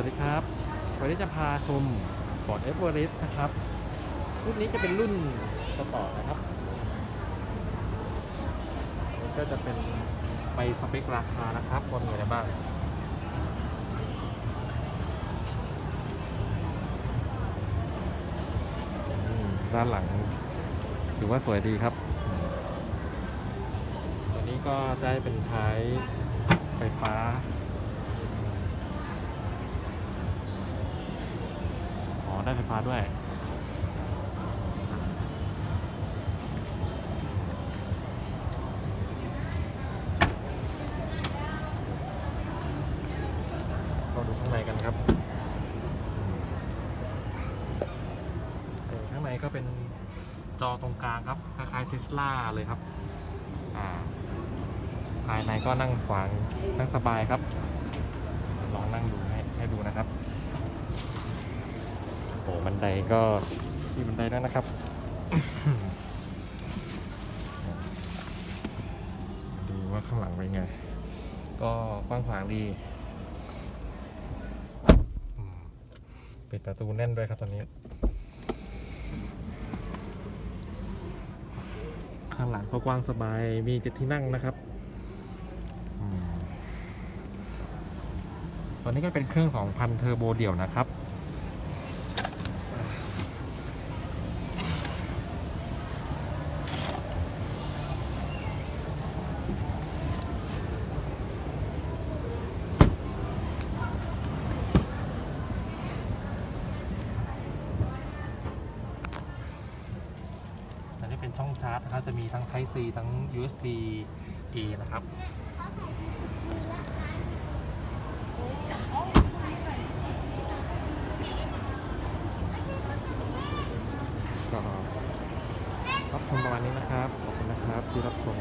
วัสดีครับ วันนี้จะพาชม Ford Everest นะครับ รุ่นนี้จะเป็นรุ่นสปอร์ตนะครับ ก็จะเป็นไปสเปคราคานะครับว่ามีอะไรบ้าง ด้านหลัง ถือว่าสวยดีครับ ตัวนี้ก็ได้เป็นท้ายไฟฟ้า อ๋อ ได้ไฟฟ้าด้วยเราดูข้างในกันครับเออข้างในก็เป็นจอตรงกลางครับคล้ายๆเทสลาเลยครับอ่าภายในก็นั่งขวางนั่งสบายครับ ลองนั่งดูให้ให้ดูนะครับโอ้บัน ไดก็มีบันไดด้วยนะครับดูว่าข้างหลังเป็นไง ก็กว้างขวางดีปิดประตูแน่นด้วยครับตอนนี้ ข้างหลังก็กว้างสบายมีเจ็ดที่นั่งนะครับตอนนี้ก็เป็นเครื่อง 2,000 เทอร์โบเดี่ยวนะครับ เป็นช่องชาร์จนะครับ จะมีทั้ง Type C ทั้ง USB A นะครับก็รับชมประมาณนี้นะครับ ขอบคุณนะครับที่รับชม